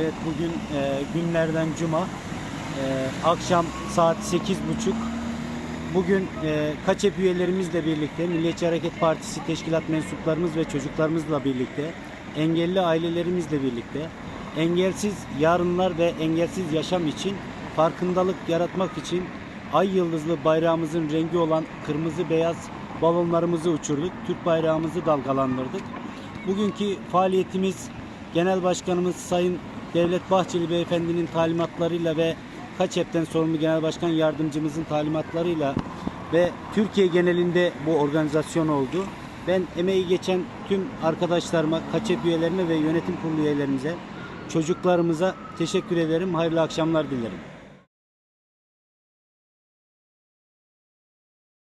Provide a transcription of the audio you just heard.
Evet bugün e, günlerden cuma. E, akşam saat 8.30. Bugün e, KAÇEP üyelerimizle birlikte Milliyetçi Hareket Partisi teşkilat mensuplarımız ve çocuklarımızla birlikte engelli ailelerimizle birlikte engelsiz yarınlar ve engelsiz yaşam için farkındalık yaratmak için ay yıldızlı bayrağımızın rengi olan kırmızı beyaz balonlarımızı uçurduk. Türk bayrağımızı dalgalandırdık. Bugünkü faaliyetimiz Genel Başkanımız Sayın Devlet Bahçeli Beyefendinin talimatlarıyla ve KAÇEP'ten sorumlu Genel Başkan Yardımcımızın talimatlarıyla ve Türkiye genelinde bu organizasyon oldu. Ben emeği geçen tüm arkadaşlarıma, KAÇEP üyelerine ve yönetim kurulu üyelerimize, çocuklarımıza teşekkür ederim. Hayırlı akşamlar dilerim.